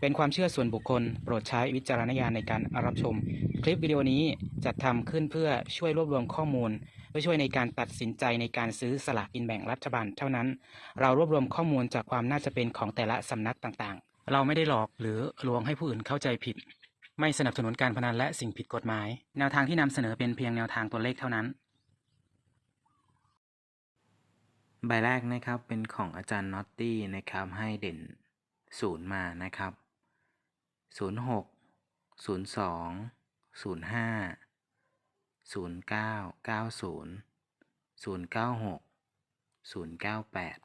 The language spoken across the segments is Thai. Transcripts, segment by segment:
เป็นความเชื่อส่วนบุคคล โปรดใช้วิจารณญาณในการรับชม คลิปวิดีโอนี้จัดทำขึ้นเพื่อช่วยรวบรวมข้อมูล เพื่อช่วยในการตัดสินใจในการซื้อสลากกินแบ่งรัฐบาลเท่านั้น เรารวบรวมข้อมูลจากความน่าจะเป็นของแต่ละสำนักต่างๆ เราไม่ได้หลอกหรือลวงให้ผู้อื่นเข้าใจผิด ไม่สนับสนุนการพนันและสิ่งผิดกฎหมาย แนวทางที่นำเสนอเป็นเพียงแนวทางตัวเลขเท่านั้น ใบแรกนะครับเป็นของอาจารย์น็อตตี้นะครับให้เด่นศูนย์มานะครับ ศูนย์หกศูนย์สองศูนย์ห้าศูนย์เก้าเก้าศูนย์ศูนย์เก้าหกศูนย์เก้าแปด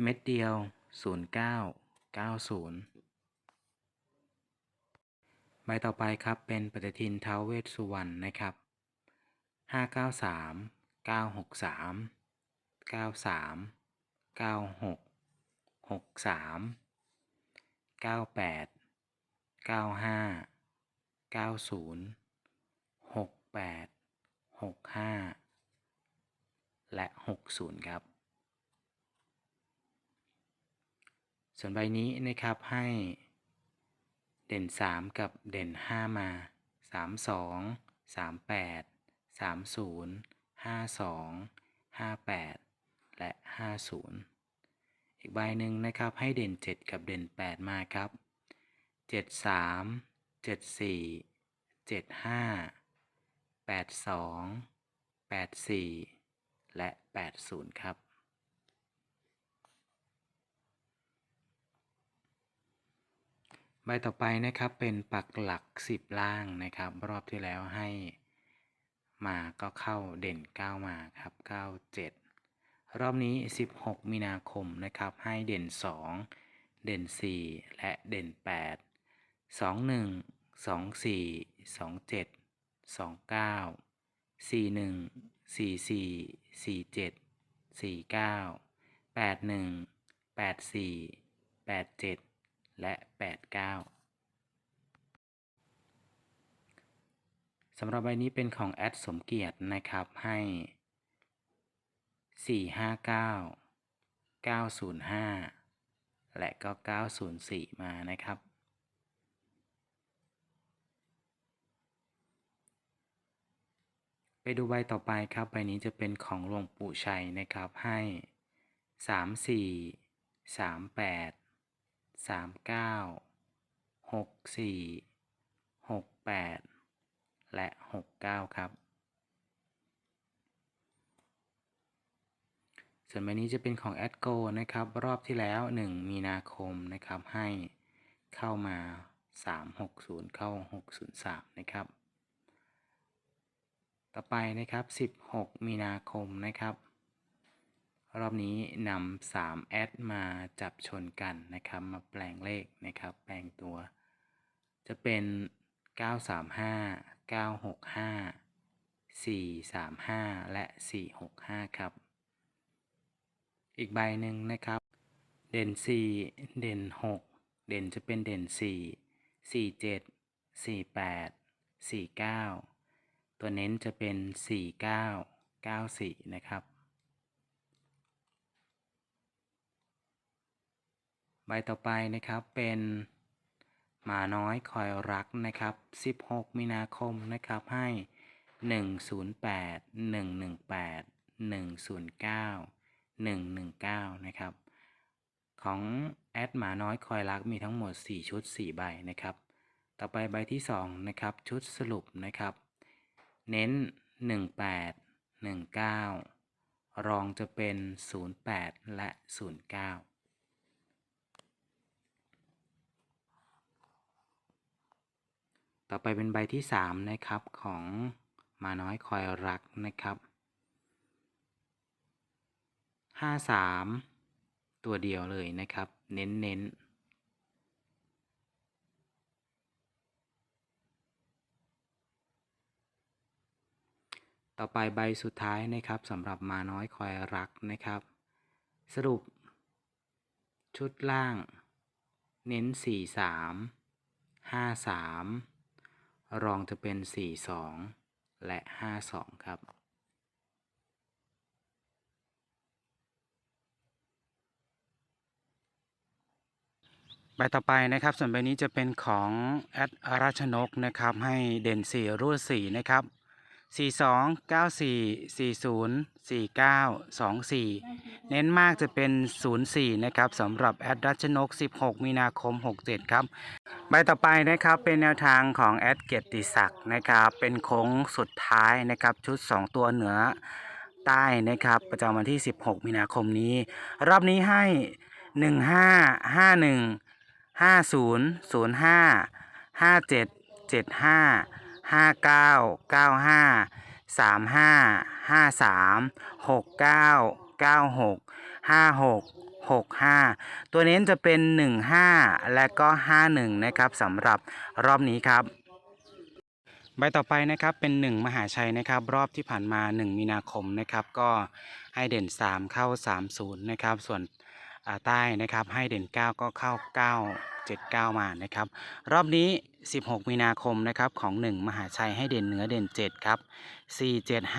เม็ดเดียวศูนย์เก้าเก้าศูนย์ใบต่อไปครับเป็นปฏิทินเท้าวเวสสุวรรณนะครับห้าเก้าสามเก้าหกสามเก้าสามเก้าหกหกสาม เก้าแปดเก้าห้าเก้าศูนย์หกแปดหกห้าและหกศูนย์ครับ ส่วนใบนี้นะครับให้เด่นสามกับเด่นห้ามาสามสองสามแปดสามศูนย์ห้าสองห้าแปดและห้าศูนย์ อีกใบหนึ่งนะครับให้เด่นเจ็ดกับเด่นแปดมาครับเจ็ดสามเจ็ดสี่เจ็ดห้าแปดสองแปดสี่และแปดศูนย์ครับ ใบต่อไปนะครับเป็นปักหลัก 10 ล่างนะครับ รอบที่แล้วให้มาก็เข้าเด่น 9 มาครับ 97 รอบนี้ 16 มีนาคมนะครับ ให้เด่น 2 เด่น 4 และเด่น 8 21 24 27 29 41 44 47 49 81 84 87 และ 89สำหรับใบนี้เป็นของแอดสมเกียรตินะครับให้ 459 905และก็904มานะครับ ไปดูใบต่อไปครับใบนี้จะเป็นของหลวงปู่ชัยนะครับให้34 38สามเก้าหกสี่หกแปดและหกเก้าครับ ส่วนใบนี้จะเป็นของ a d g o นะครับ รอบที่แล้ว 1 มีนาคมนะครับ ให้เข้ามา 360 เข้า 603 นะครับ ต่อไปนะครับ 16 มีนาคมนะครับ รอบนี้นำสามแอดมาจับชนกันนะครับ มาแปลงเลขนะครับ แปลงตัว จะเป็น 935 965 435 และ 465 ครับ อีกใบหนึ่งนะครับ เด่น 4 เด่น 6 เด่นจะเป็นเด่น 4 47 48 49 ตัวเน้นจะเป็น 49 94 นะครับ ใบต่อไปนะครับเป็นหมาน้อยคอยรักนะครับ 16 มีนาคมนะครับให้ 108 118 109 119 นะครับ ของแอดหมาน้อยคอยรักมีทั้งหมด 4 ชุด 4 ใบนะครับ ต่อไปใบที่ 2 นะครับ ชุดสรุปนะครับ เน้น 18 19 รองจะเป็น 08 และ 09ต่อไปเป็นใบที่ 3 นะครับของมาน้อยคอยรักนะครับ 53ตัวเดียวเลยนะครับ เน้นเน้นต่อไปใบสุดท้ายนะครับสำหรับมาน้อยคอยรักนะครับ สรุป ชุดล่าง เน้น 43 53 รองจะเป็น 42 และ 52 ครับ ใบต่อไปนะครับส่วนใบนี้จะเป็นของแอดราชนกนะครับให้เด่น 4 รูด4นะครับ42 94 40 49 24 เน้นมากจะเป็น 04 นะครับสำหรับแอดรัชนก 16 มีนาคม 67 ครับ ใบต่อไปนะครับเป็นแนวทางของแอดเกียรติศักดิ์นะครับเป็นโค้งสุดท้ายนะครับชุด 2 ตัวเหนือใต้นะครับประจำวันที่ 16 มีนาคมนี้ รอบนี้ให้ 15 51 50 05 57 75 59 95 35 53 69 96 56 65ตัวเน้นจะเป็น15และก็51นะครับสำหรับรอบนี้ครับใบต่อไปนะครับเป็น 1 มหาชัยนะครับ รอบที่ผ่านมา 1 มีนาคมนะครับ ก็ให้เด่น 3 เข้า 30 นะครับ ส่วน ใต้นะครับให้เด่น 9 ก็เข้า 9 79 มานะครับ รอบนี้ 16 มีนาคมนะครับของ 1 มหาชัยให้เด่นเหนือเด่น 7 ครับ 4 7 5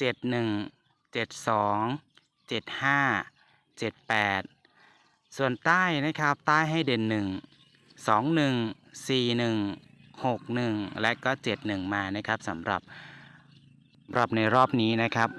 7 1 7 2 7 5 7 8 ส่วนใต้นะครับใต้ให้เด่น 1 2 1 4 1 6 1 และก็ 7 1 มานะครับสำหรับรอบในรอบนี้นะครับ